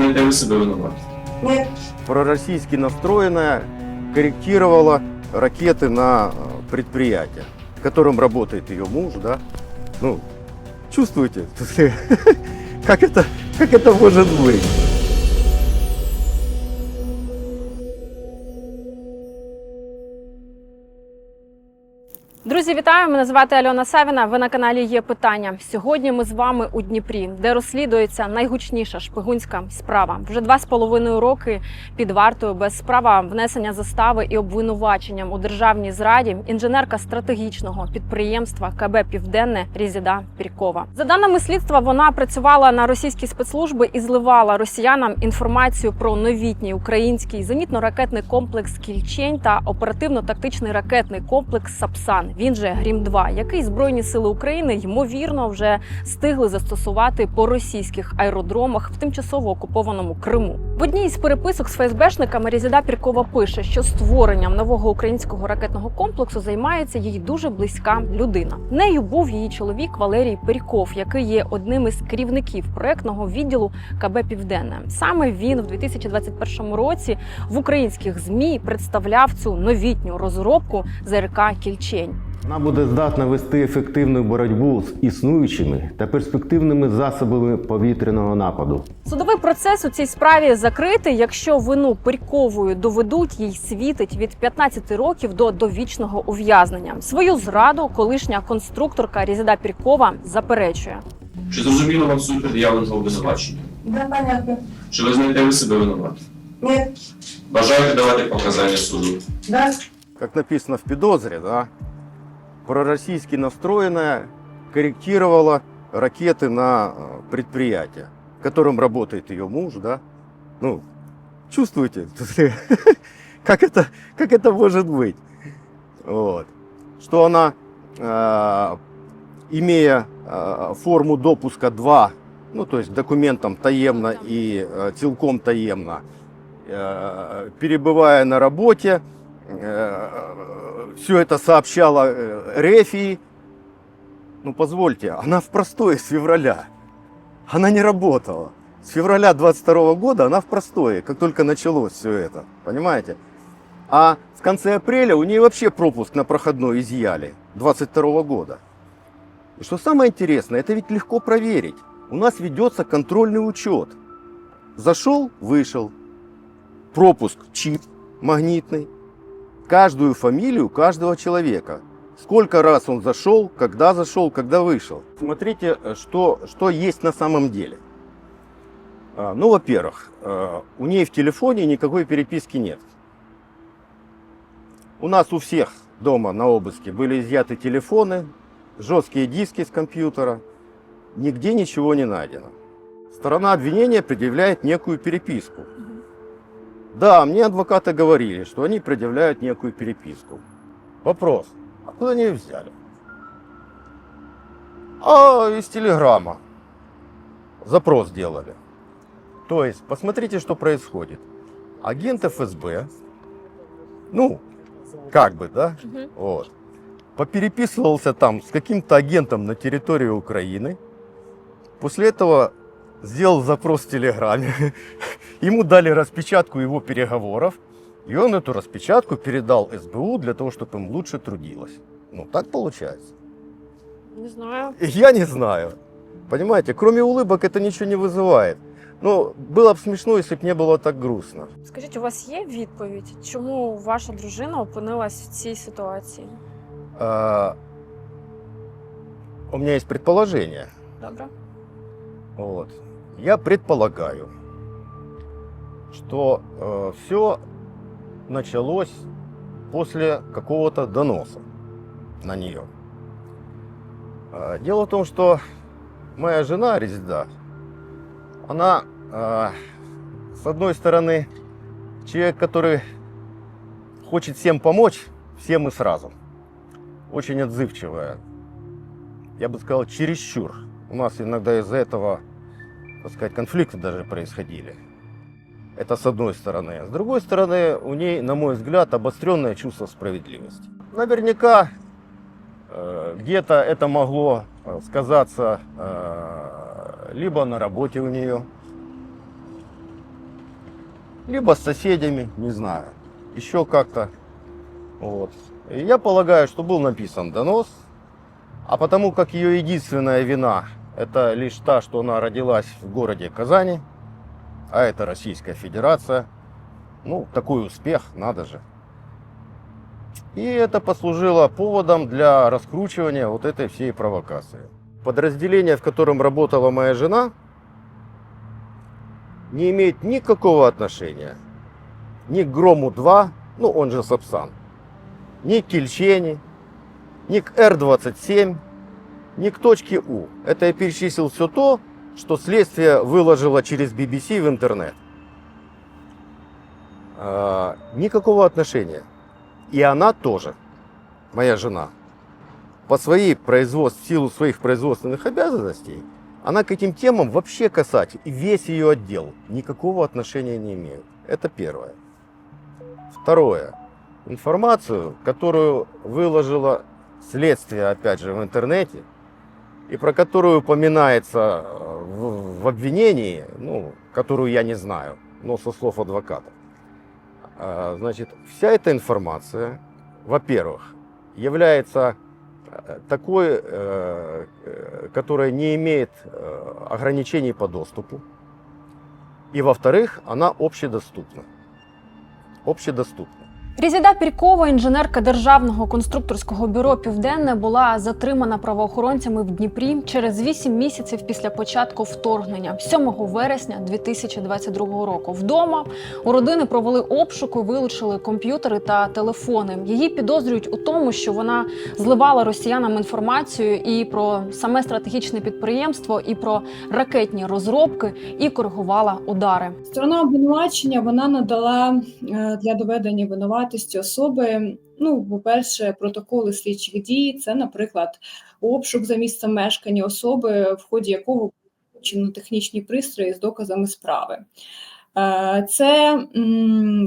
визнаєте ви себе винуватим? Нет. пророссийски настроенная корректировала ракеты на э, предприятие, в котором работает ее муж, да. Ну, чувствуете, как это, как это может быть? Друзі, вітаю! Мене звати Альона Савіна. Ви на каналі є питання. Сьогодні ми з вами у Дніпрі, де розслідується найгучніша шпигунська справа. Вже два з половиною роки під вартою без справа внесення застави і обвинуваченням у державній зраді інженерка стратегічного підприємства КБ Південне Різіда Піркова. За даними слідства, вона працювала на російські спецслужби і зливала росіянам інформацію про новітній український зенітно-ракетний комплекс Кільчень та оперативно-тактичний ракетний комплекс Сапсан. Він же Грім 2 який збройні сили України ймовірно вже встигли застосувати по російських аеродромах в тимчасово окупованому Криму. В одній із переписок з ФСБшниками Різіда Піркова пише, що створенням нового українського ракетного комплексу займається їй дуже близька людина. Нею був її чоловік Валерій Пирьков, який є одним із керівників проектного відділу КБ Південне. Саме він в 2021 році в українських змі представляв цю новітню розробку ЗРК Кільчень. Вона буде здатна вести ефективну боротьбу з існуючими та перспективними засобами повітряного нападу. Судовий процес у цій справі закритий. Якщо вину Пирьковою доведуть, їй світить від 15 років до довічного ув'язнення. Свою зраду колишня конструкторка Різіда Піркова заперечує. Чи зрозуміло вам суть пред'явленого обвинувачення? Да, понятно. Чи визнаєте ви себе винуватим? Нет. Бажаєте давати показання суду? Да. Как написано в Педозре, да, пророссийски настроенная корректировала ракеты на э, предприятие, в котором работает ее муж, да. Ну, чувствуете, как это, как это может быть? Вот. Что она, э, имея э, форму допуска 2, ну, то есть документом таемно и э, целком таемно, перебывая на работе, все это сообщала э, Рефии. Ну, позвольте, она в простое с февраля. Она не работала. С февраля 22 года она в простое, как только началось все это. Понимаете? А в конце апреля у нее вообще пропуск на проходной изъяли 22 года. И что самое интересное, это ведь легко проверить. У нас ведется контрольный учет. Зашел, вышел. Пропуск чип магнитный. Каждую фамилию каждого человека. Сколько раз он зашел, когда зашел, когда вышел. Смотрите, что, что есть на самом деле. А, Ну, во-первых, э, у нее в телефоне никакой переписки нет. У нас у всех дома на обыске были изъяты телефоны, жесткие диски с компьютера. Нигде ничего не найдено. Сторона обвинения предъявляет некую переписку. Да, мне адвокаты говорили, что они предъявляют некую переписку. Вопрос, откуда они ее взяли? А из телеграмма. Запрос делали. То есть, посмотрите, что происходит. Агент ФСБ, ну, как бы, да, вот, попереписывался там с каким-то агентом на территории Украины. После этого сделал запрос в Телеграме. Ему дали распечатку его переговоров. И он эту распечатку передал СБУ для того, чтобы им лучше трудилось. Ну, так получается. Не знаю. Я не знаю. Понимаете, кроме улыбок это ничего не вызывает. Ну, было бы смешно, если бы не было так грустно. Скажіть, у вас є відповідь, чому ваша дружина опинилась в цій ситуації? А, у меня есть предположение. Добре. Вот. Я предполагаю, что все началось после какого-то доноса на нее. А, дело в том, что моя жена, Резида, она, а, с одной стороны, человек, который хочет всем помочь, всем и сразу. Очень отзывчивая. Я бы сказал, чересчур. У нас иногда из-за этого, так сказать, конфликты даже происходили. Это с одной стороны. С другой стороны, у ней, на мой взгляд, обостренное чувство справедливости. Наверняка э, где-то это могло э, сказаться э, либо на работе у нее, либо с соседями, не знаю, еще как-то. Вот. Я полагаю, что был написан донос, а потому как ее единственная вина это лишь та, что она родилась в городе Казани, а это Российская Федерация, ну, такой успех, надо же. И это послужило поводом для раскручивания вот этой всей провокации. Подразделение, в котором работала моя жена, не имеет никакого отношения ни к Грому-2, ну он же Сапсан, ни к Кельчени, ни к Р-27, ни к точке У. Это я перечислил все то, что следствие выложило через BBC в интернет. А, никакого отношения. И она тоже, моя жена, по своей производств, в силу своих производственных обязанностей, она к этим темам вообще касать, весь ее отдел никакого отношения не имеет. Это первое. Второе. Информацию, которую выложила следствие, опять же, в интернете, и про которую упоминается э, в, в обвинении, ну, которую я не знаю, но со слов адвоката. А, Значит, вся эта информация, во-первых, является э, такой, э, э, которая не имеет э, ограничений по доступу. И во-вторых, она общедоступна. Общедоступна. Різіда Пірькова, інженерка Державного конструкторського бюро Південне, була затримана правоохоронцями в Дніпрі через 8 місяців після початку вторгнення, 7 вересня 2022 року. Вдома у родини провели обшук і вилучили комп'ютери та телефони. Її підозрюють у тому, що вона зливала росіянам інформацію і про саме стратегічне підприємство, і про ракетні розробки, і коригувала удари. Сторона обвинувачення вона надала е, для доведення винуватості особи. Ну, по-перше, протоколи слідчих дій, це, наприклад, обшук за місцем мешкання особи, в ході якого вилучено технічні пристрої з доказами справи. Е, Це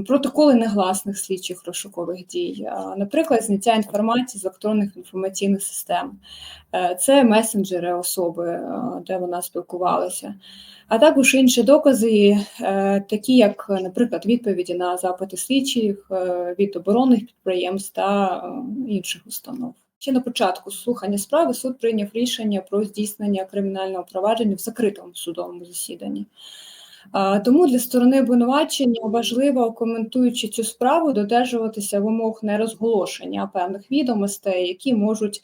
протоколи негласних слідчих розшукових дій, е, наприклад, зняття інформації з електронних інформаційних систем. Е, Це месенджери особи, де вона спілкувалася а також інші докази, такі як, наприклад, відповіді на запити слідчих від оборонних підприємств та інших установ. Ще на початку слухання справи суд прийняв рішення про здійснення кримінального провадження в закритому судовому засіданні. Тому для сторони обвинувачення важливо, коментуючи цю справу, додержуватися вимог нерозголошення певних відомостей, які можуть,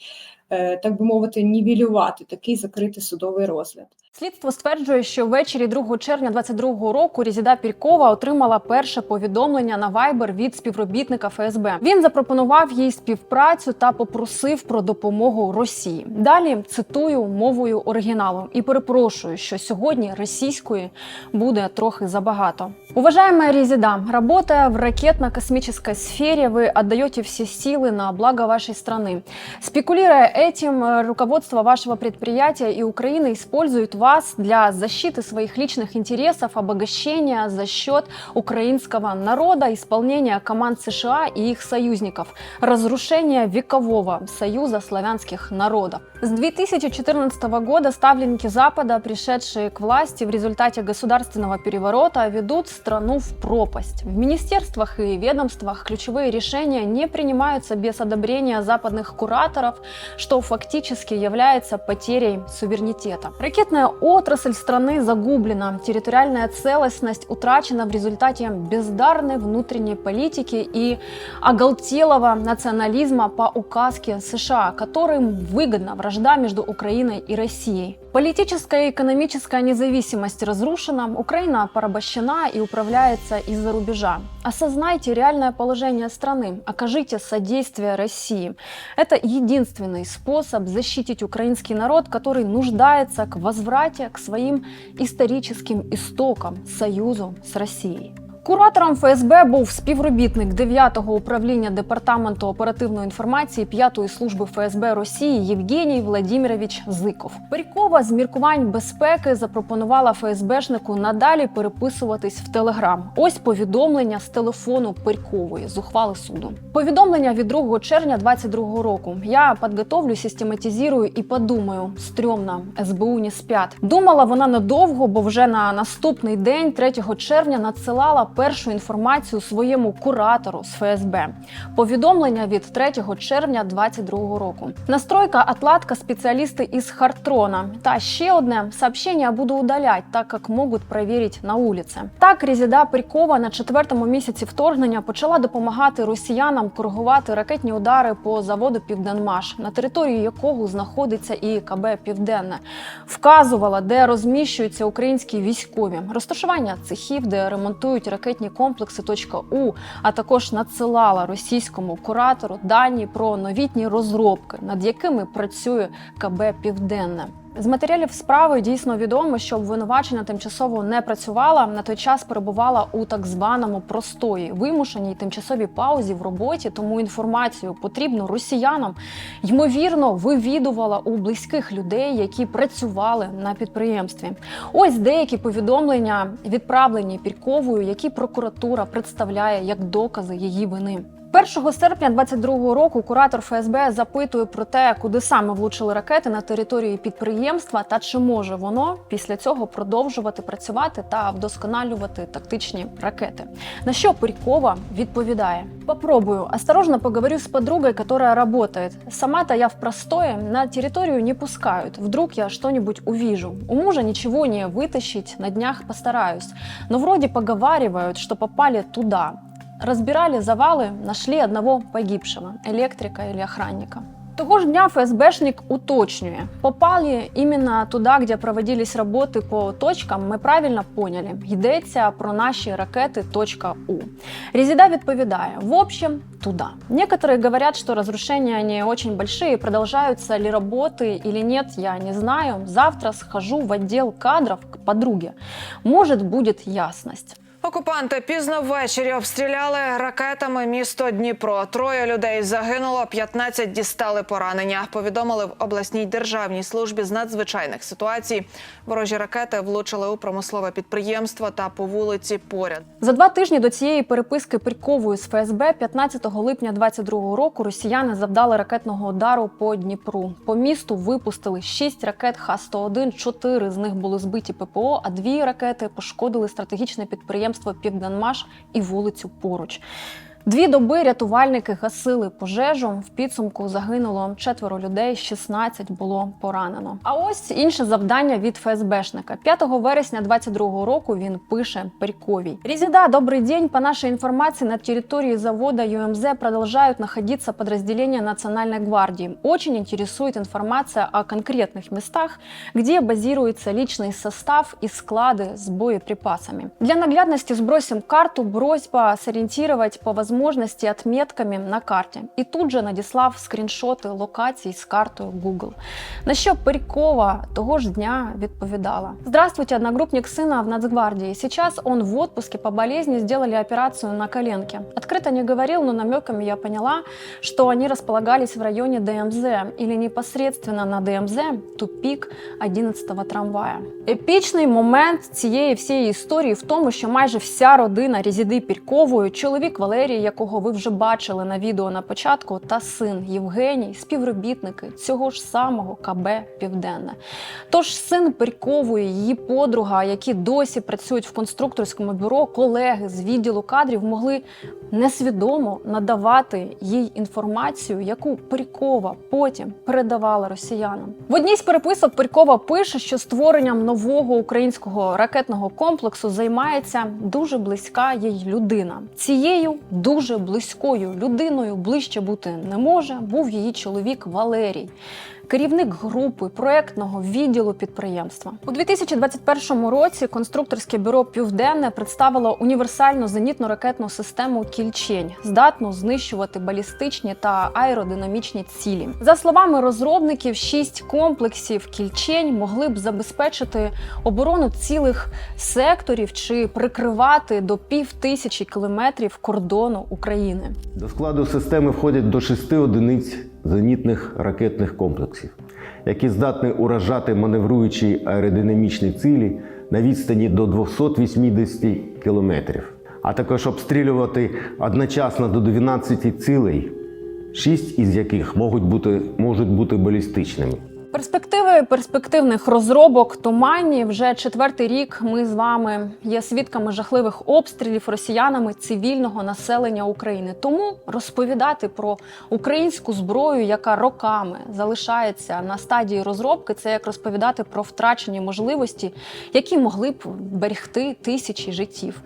так би мовити, нівелювати такий закритий судовий розгляд. Слідство стверджує, що ввечері 2 червня 22 року Різіда Пірькова отримала перше повідомлення на Viber від співробітника ФСБ. Він запропонував їй співпрацю та попросив про допомогу Росії. Далі цитую мовою оригіналу і перепрошую, що сьогодні російської буде трохи забагато. Уважаемая Резида, работая в ракетно-космической сфере, вы отдаете все силы на благо вашей страны. Спекулируя этим, э, руководство вашего предприятия и Украины используют вас для защиты своих личных интересов, обогащения за счет украинского народа, исполнения команд США и их союзников, разрушения векового союза славянских народов. С 2014 года ставленники Запада, пришедшие к власти в результате государственного переворота, ведут страну в пропасть. В министерствах и ведомствах ключевые решения не принимаются без одобрения западных кураторов, что фактически является потерей суверенитета. Ракетная отрасль страны загублена, территориальная целостность утрачена в результате бездарной внутренней политики и оголтелого национализма по указке США, которым выгодна вражда между Украиной и Россией. Политическая и экономическая независимость разрушена, Украина порабощена и управляется из-за рубежа. Осознайте реальное положение страны, окажите содействие России. Это единственный способ защитить украинский народ, который нуждается к возврате к своим историческим истокам, союзу с Россией. Куратором ФСБ був співробітник 9-го управління департаменту оперативної інформації 5-ї служби ФСБ Росії Євгеній Владимирович Зиков. Перікова з міркувань безпеки запропонувала ФСБшнику надалі переписуватись в Телеграм. Ось повідомлення з телефону Перькової з ухвали суду. Повідомлення від 2 червня 22 року. Я підготовлю, систематизую і подумаю. Стрьомно, СБУ не спят. Думала вона надовго, бо вже на наступний день, 3 червня, надсилала першу інформацію своєму куратору з ФСБ. Повідомлення від 3 червня 2022 року. Настройка отладка спеціалісти із Хартрона. Та ще одне сообщення буду удалять, так як можуть перевірити на вулиці. Так, Резіда Пирькова на четвертому місяці вторгнення почала допомагати росіянам коригувати ракетні удари по заводу Південмаш, на території якого знаходиться і КБ Південне. Вказувала, де розміщуються українські військові, розташування цехів, де ремонтують ракетні комплекси. .у, а також надсилала російському куратору дані про новітні розробки, над якими працює КБ Південне. З матеріалів справи дійсно відомо, що обвинувачення тимчасово не працювала. На той час перебувала у так званому простої, вимушеній тимчасовій паузі в роботі. Тому інформацію потрібну росіянам ймовірно вивідувала у близьких людей, які працювали на підприємстві. Ось деякі повідомлення, відправлені Пірьковою, які прокуратура представляє як докази її вини. 1 серпня 22 року куратор ФСБ запитує про те, куди саме влучили ракети на території підприємства, та чи може воно після цього продовжувати працювати та вдосконалювати тактичні ракети. На що Пирькова відповідає: Попробую, осторожно поговорю с подругой, которая работает. Сама-то я в простое, на территорию не пускают. Вдруг я что-нибудь увижу. У мужа ничего не вытащить, на днях постараюсь. Но вроде поговаривают, что попали туда. Разбирали завалы, нашли одного погибшего, электрика или охранника. Того ж дня ФСБшник уточнює, попали іменно туди, де проводились роботи по точкам. Ми правильно поняли. Йдеться про наші ракети .у. Резида відповідає: в общем, туда. Некоторые говорят, что разрушения они очень большие, продолжаются ли работы или нет, я не знаю. Завтра схожу в отдел кадров к подруге. Может, будет ясность. Окупанти пізно ввечері обстріляли ракетами місто Дніпро. Троє людей загинуло, 15 дістали поранення. Повідомили в обласній державній службі з надзвичайних ситуацій. Ворожі ракети влучили у промислове підприємство та по вулиці поряд. За два тижні до цієї переписки Пирькової з ФСБ 15 липня 22 року росіяни завдали ракетного удару по Дніпру. По місту випустили 6 ракет Х-101, 4 з них були збиті ППО, а дві ракети пошкодили стратегічне підприємство Південмаш і вулицю поруч. Дві доби рятувальники гасили пожежу. В підсумку загинуло четверо людей, 16 було поранено. А ось інше завдання від ФСБшника. 5 вересня 22 року він пише Перьковій. Резида, добрый день. По нашей информации, на территории завода ЮМЗ продолжают находиться подразделения Национальной гвардии. Очень интересует информация о конкретных местах, где базируется личный состав и склады с боеприпасами. Для наглядности сбросим карту, просьба сориентировать по возможности отметками на карте. И тут же надіслав скріншоти локацій з картою Google. На що Пирькова того ж дня відповідала: Здравствуйте, одногруппник сына в Нацгвардии. Сейчас он в отпуске по болезни сделали операцию на коленке. Открыто не говорил, но намеками я поняла, что они располагались в районе ДМЗ или непосредственно на ДМЗ тупик 11-го трамвая. Епічний момент цієї всієї історії в тому, що майже вся родина Резіди Пірькової, чоловік Валерій, Якого ви вже бачили на відео на початку, та син Євгеній, співробітники цього ж самого КБ Південне. Тож син Пирькової, її подруга, які досі працюють в конструкторському бюро, колеги з відділу кадрів могли несвідомо надавати їй інформацію, яку Пирькова потім передавала росіянам. В одній з переписок Пирькова пише, що створенням нового українського ракетного комплексу займається дуже близька їй людина. Цією дуже близькою людиною ближче бути не може. Був її чоловік Валерій. Керівник групи проектного відділу підприємства у 2021 році конструкторське бюро Південне представило універсальну зенітно-ракетну систему Кільчень, здатну знищувати балістичні та аеродинамічні цілі. За словами розробників, шість комплексів Кільчень могли б забезпечити оборону цілих секторів чи прикривати до пів тисячі кілометрів кордону України. До складу системи входять до шести одиниць зенітних ракетних комплексів, які здатні уражати маневруючі аеродинамічні цілі на відстані до 280 кілометрів, а також обстрілювати одночасно до 12 цілей, шість із яких можуть бути, можуть бути балістичними. Перспективи перспективних розробок туманні вже четвертий рік. Ми з вами є свідками жахливих обстрілів росіянами цивільного населення України. Тому розповідати про українську зброю, яка роками залишається на стадії розробки, це як розповідати про втрачені можливості, які могли б берегти тисячі життів.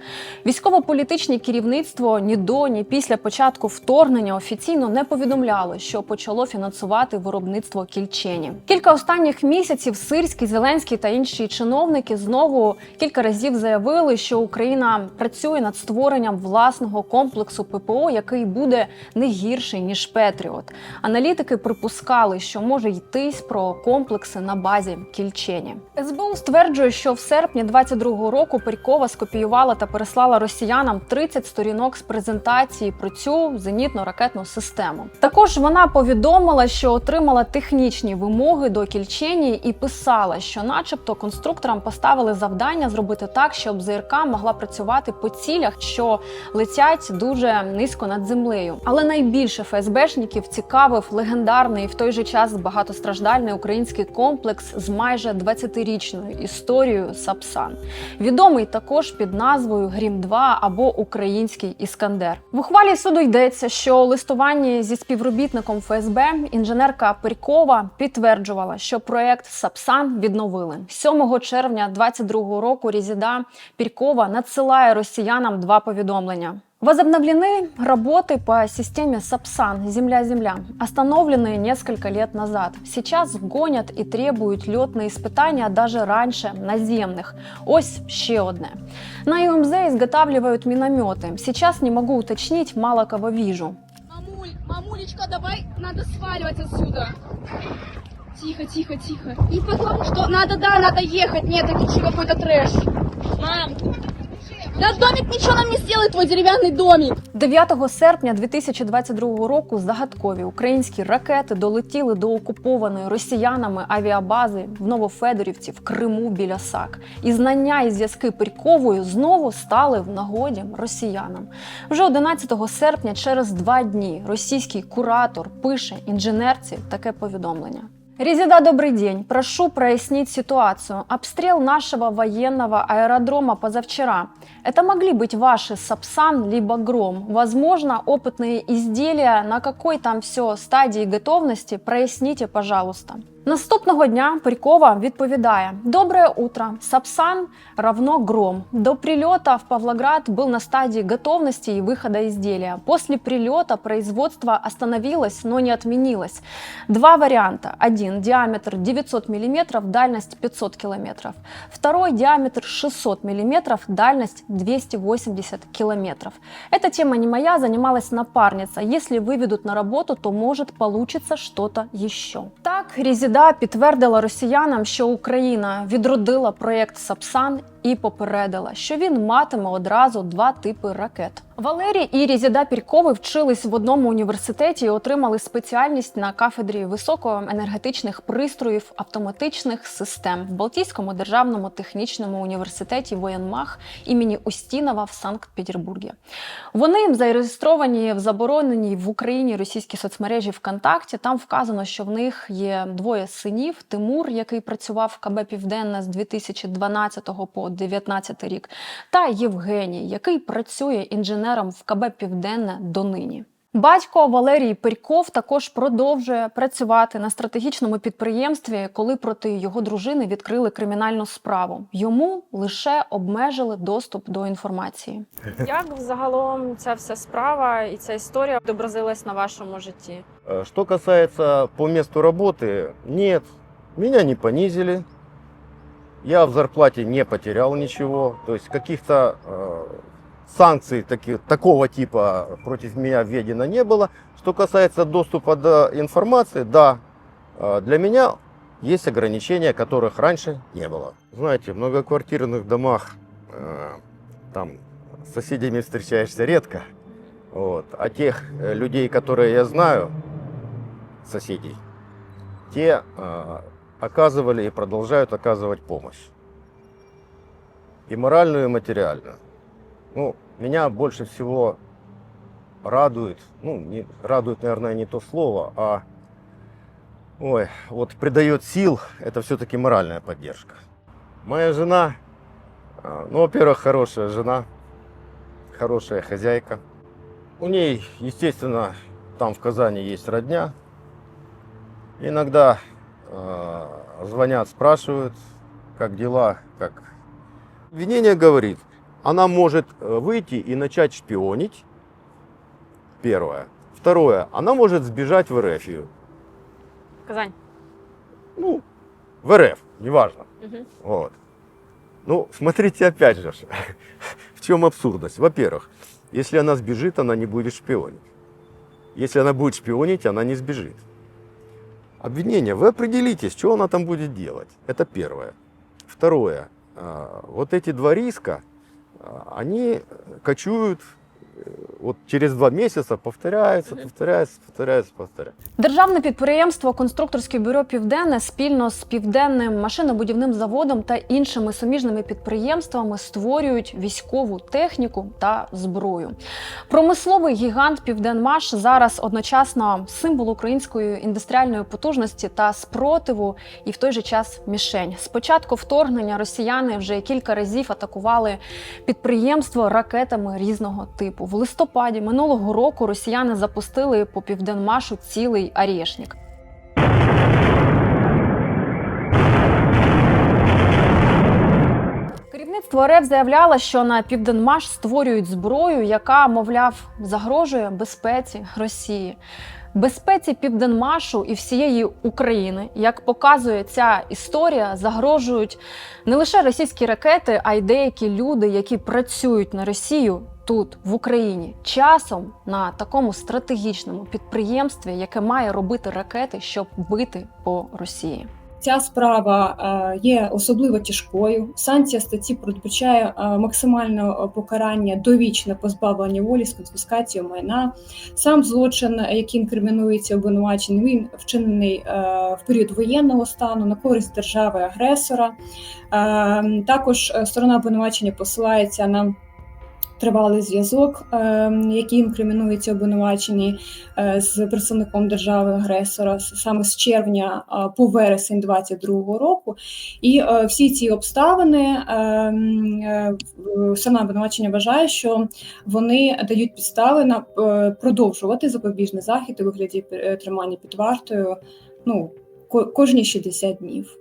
Військово-політичне керівництво ні до, ні після початку вторгнення офіційно не повідомляло, що почало фінансувати виробництво кільчені. Кілька останніх місяців Сирський, Зеленський та інші чиновники знову кілька разів заявили, що Україна працює над створенням власного комплексу ППО, який буде не гірший ніж Петріот. Аналітики припускали, що може йтись про комплекси на базі кільчені. СБУ стверджує, що в серпні 22-го року Перькова скопіювала та переслала росіянам 30 сторінок з презентації про цю зенітно-ракетну систему. Також вона повідомила, що отримала технічні вимоги до кільчені і писала, що, начебто, конструкторам поставили завдання зробити так, щоб ЗРК могла працювати по цілях, що летять дуже низько над землею. Але найбільше ФСБшників цікавив легендарний в той же час багатостраждальний український комплекс з майже 20-річною історією Сапсан, відомий також під назвою Грім 2 або Український Іскандер. В ухвалі суду йдеться, що у листуванні зі співробітником ФСБ інженерка Перькова підтверджувала, що проект Сапсан відновили 7 червня 22 року. Різіда Перькова надсилає росіянам два повідомлення. Возобновлены работы по системе Сапсан «Земля-Земля», остановленные несколько лет назад. Сейчас гонят и требуют летные испытания даже раньше наземных. Ось ще одне. На ЮМЗ изготавливают минометы. Сейчас не могу уточнить, мало кого вижу. Мамуль, мамулечка, давай, надо сваливать отсюда. Тихо, тихо, тихо. И потому что надо, да, надо ехать. Нет, это что, какой-то трэш. Мам, да домик ничего нам не сделает, твой деревянный домик. 9 серпня 2022 року загадкові українські ракети долетіли до окупованої росіянами авіабази в Новофедорівці в Криму біля САК. І знання і зв'язки Пирьковою знову стали в нагоді росіянам. Вже 11 серпня, через два дні, російський куратор пише інженерці таке повідомлення. Резида, добрый день. Прошу прояснить ситуацию. Обстрел нашего военного аэродрома позавчера. Это могли быть ваши Сапсан либо Гром. Возможно, опытные изделия на какой там все стадии готовности, проясните, пожалуйста. Наступного дня Перькова відповідає: Доброе утро. Сапсан равно гром. До прилета в Павлоград был на стадии готовности и выхода изделия. После прилета производство остановилось, но не отменилось. Два варианта. Один диаметр 900 мм, дальность 500 км. Второй диаметр 600 мм, дальность 280 км. Эта тема не моя, занималась напарница. Если выведут на работу, то может получится что-то еще. Так, Резіда підтвердила росіянам, що Україна відродила проєкт Сапсан і попередила, що він матиме одразу два типи ракет. Валерій і Різіда Пірькови вчились в одному університеті і отримали спеціальність на кафедрі високоенергетичних пристроїв автоматичних систем в Балтійському державному технічному університеті Воєнмах імені Устінова в Санкт-Петербургі. Вони зареєстровані в забороненій в Україні російській соцмережі ВКонтакті. Там вказано, що в них є двоє синів: Тимур, який працював в КБ Південне з 2012 по 2019 рік, та Євгеній, який працює інженером в КБ Південне донині. Батько Валерій Перьков також продовжує працювати на стратегічному підприємстві, коли проти його дружини відкрили кримінальну справу. Йому лише обмежили доступ до інформації. Як взагалом ця вся справа і ця історія відобразилась на вашому житті? Э, Что касается по месту работы, нет, меня не понизили. Я в зарплате не потерял ничего. То есть каких-то э, санкций таки- такого типа против меня введено не было. Что касается доступа до информации, да, э, для меня есть ограничения, которых раньше не было. Знаете, в многоквартирных домах э, там с соседями встречаешься редко. Вот. А тех э, людей, которые я знаю, соседей, те э, оказывали и продолжают оказывать помощь. И моральную, и материальную. Ну, меня больше всего радует, ну, не, радует, наверное, не то слово, а Ой, вот придает сил, это все-таки моральная поддержка. Моя жена, а, ну, во-первых, хорошая жена, хорошая хозяйка. У ней, естественно, там в Казани есть родня. Иногда э, звонят, спрашивают, как дела, как... Обвинение говорит, она может э, выйти и начать шпионить, первое. Второе, она может сбежать в Эрефию. Казань. Ну, в РФ, неважно. Мгм. Вот. Ну, смотрите, опять же, в чем абсурдность. Во-первых, если она сбежит, она не будет шпионить. Если она будет шпионить, она не сбежит. Обвинение, вы определитесь, что она там будет делать. Это первое. Второе, а, вот эти два риска, они кочуют вот через два месяца, повторяется, повторяется, повторяется, повторяется. Державне підприємство Конструкторське бюро Південне спільно з південним машинобудівним заводом та іншими суміжними підприємствами створюють військову техніку та зброю. Промисловий гігант Південмаш зараз одночасно символ української індустріальної потужності та спротиву, і в той же час мішень. З початку вторгнення росіяни вже кілька разів атакували підприємство ракетами різного типу. В листопаді минулого року росіяни запустили по південмашу цілий арішник. Керівництво РФ заявляло, що на Південмаш створюють зброю, яка, мовляв, загрожує безпеці Росії. Безпеці Південмашу і всієї України, як показує ця історія, загрожують не лише російські ракети, а й деякі люди, які працюють на Росію тут, в Україні, часом на такому стратегічному підприємстві, яке має робити ракети, щоб бити по Росії. Ця справа е, є особливо тяжкою. Санкція статті передбачає е, максимальне е, покарання довічне позбавлення волі з конфіскацією майна. Сам злочин, який інкримінується обвинуваченим, він вчинений в період воєнного стану на користь держави-агресора. Е, Також сторона обвинувачення посилається на тривалий зв'язок, е, який інкримінується обвинуваченні е, з представником держави-агресора саме з червня по вересень 22-го року. І е, всі ці обставини е, е, сторона обвинувачення вважає, що вони дають підстави на продовжувати запобіжний захід у вигляді тримання під вартою ну, ко- кожні 60 днів.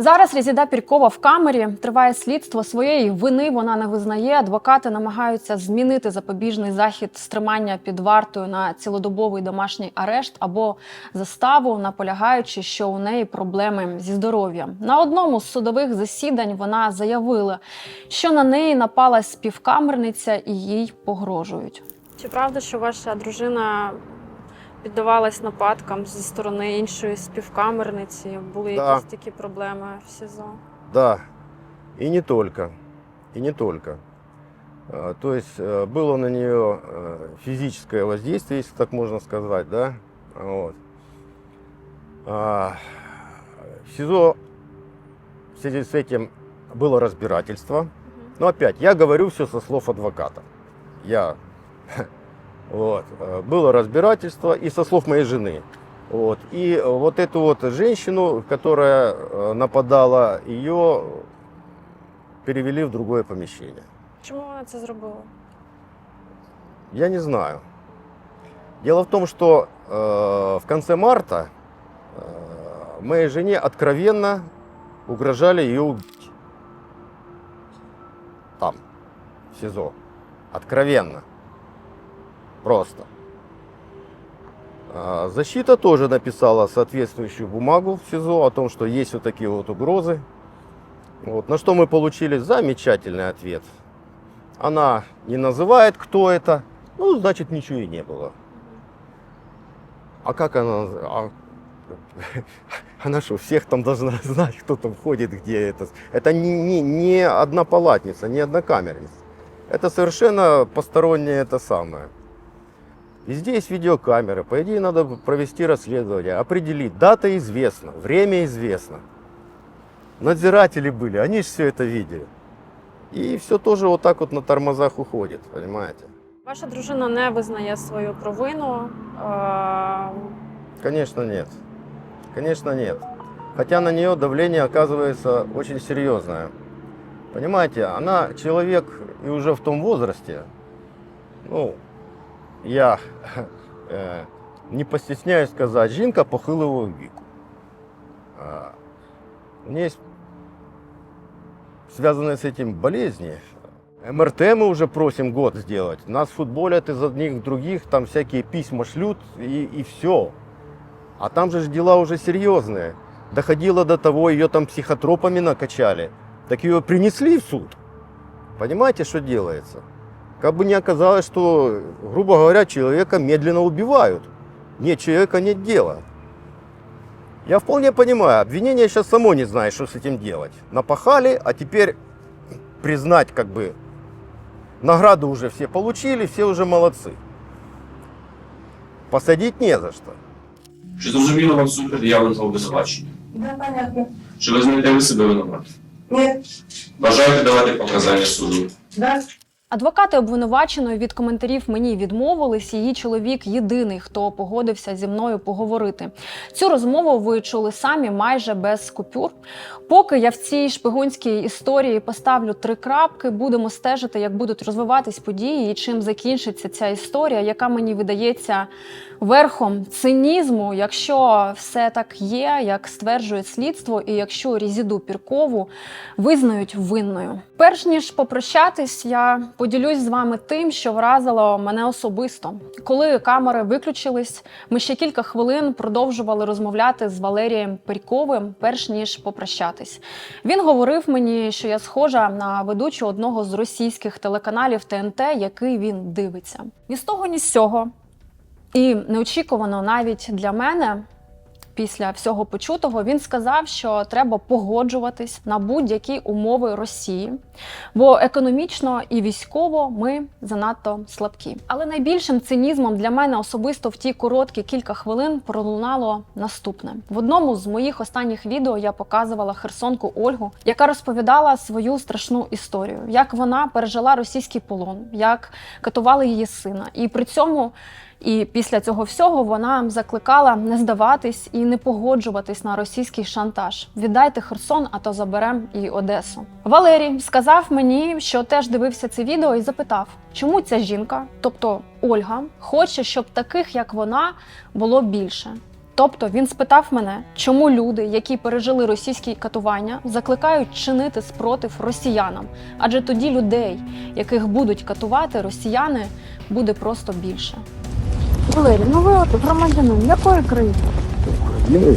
Зараз Резіда Пірькова в камері триває слідство своєї вини. Вона не визнає. Адвокати намагаються змінити запобіжний захід стримання під вартою на цілодобовий домашній арешт або заставу, наполягаючи, що у неї проблеми зі здоров'ям. На одному з судових засідань вона заявила, що на неї напала співкамерниця і їй погрожують. Чи правда, що ваша дружина піддавалась нападкам зі сторони іншої співкамерниці? Були Да. якісь такі проблеми в СІЗО? Да, и не только, и не только. А, То есть э, было на нее э, физическое воздействие, если так можно сказать, да. Вот. А, В СИЗО в связи с этим было разбирательство. Но опять, я говорю все со слов адвоката. Я вот, было разбирательство и со слов моей жены. Вот. И вот эту вот женщину, которая э, нападала, ее перевели в другое помещение. Чому вона це зробила? Я не знаю. Дело в том, что э, в конце марта э, моей жене откровенно угрожали ее убить. Там, в СИЗО. Откровенно. Просто. А, Защита тоже написала соответствующую бумагу в СИЗО о том, что есть вот такие вот угрозы. Вот. На что мы получили замечательный ответ. Она не называет, кто это, ну, значит, ничего и не было. А как она... а- Она что, всех там должна знать, кто там ходит, где это. Это не, не, не однопалатница, не однокамерница. Это совершенно постороннее это самое. Везде есть видеокамеры. По идее, надо провести расследование, определить. Дата известна, время известно. Надзиратели были, они же все это видели. И все тоже вот так вот на тормозах уходит, понимаете? Ваша дружина не визнає свою провину. Е, Конечно, нет. Конечно, нет. Хотя на нее давление оказывается очень серьезное. Понимаете, она человек и уже в том возрасте, ну, я э, не постесняюсь сказать, жінка похилого віку. А, У есть связанные с этим болезни. МРТ мы уже просим год сделать. Нас футболят из одних других, там всякие письма шлют и, и все. А там же дела уже серьезные. Доходило до того, ее там психотропами накачали. Так ее принесли в суд. Понимаете, что делается? Как бы не оказалось, что, грубо говоря, человека медленно убивают. Нет человека, нет дела. Я вполне понимаю, обвинение сейчас само не знает, что с этим делать. Напахали, а теперь признать как бы награду уже все получили, все уже молодцы. Посадить не за что. Чи зрозуміло вам суть пред'явленого обвинувачення? Да, понятно. Чи визнаєте ви себе винуватим? Нет. Бажаєте давати показання суду? Да. Адвокати обвинуваченої від коментарів мені відмовились. Її чоловік єдиний, хто погодився зі мною поговорити. Цю розмову ви чули самі майже без купюр. Поки я в цій шпигунській історії поставлю три крапки, будемо стежити, як будуть розвиватись події і чим закінчиться ця історія, яка мені видається верхом цинізму, якщо все так є, як стверджує слідство, і якщо Різіду Піркову визнають винною. Перш ніж попрощатись, я поділюсь з вами тим, що вразило мене особисто. Коли камери виключились, ми ще кілька хвилин продовжували розмовляти з Валерієм Пирьковим, перш ніж попрощатись. Він говорив мені, що я схожа на ведучу одного з російських телеканалів ТНТ, який він дивиться. Ні з того, ні з цього. І неочікувано навіть для мене. Після всього почутого він сказав, що треба погоджуватись на будь-які умови Росії, бо економічно і військово ми занадто слабкі. Але найбільшим цинізмом для мене особисто в ті короткі кілька хвилин пролунало наступне: в одному з моїх останніх відео я показувала херсонку Ольгу, яка розповідала свою страшну історію, як вона пережила російський полон, як катували її сина, і при цьому. І після цього всього вона закликала не здаватись і не погоджуватись на російський шантаж. Віддайте Херсон, а то заберем і Одесу. Валерій сказав мені, що теж дивився це відео, і запитав, чому ця жінка, тобто Ольга, хоче, щоб таких як вона було більше. Тобто він спитав мене, чому люди, які пережили російські катування, закликають чинити спротив росіянам, адже тоді людей, яких будуть катувати росіяни, буде просто більше. Валерій, ну ви от громадянин якої країни? України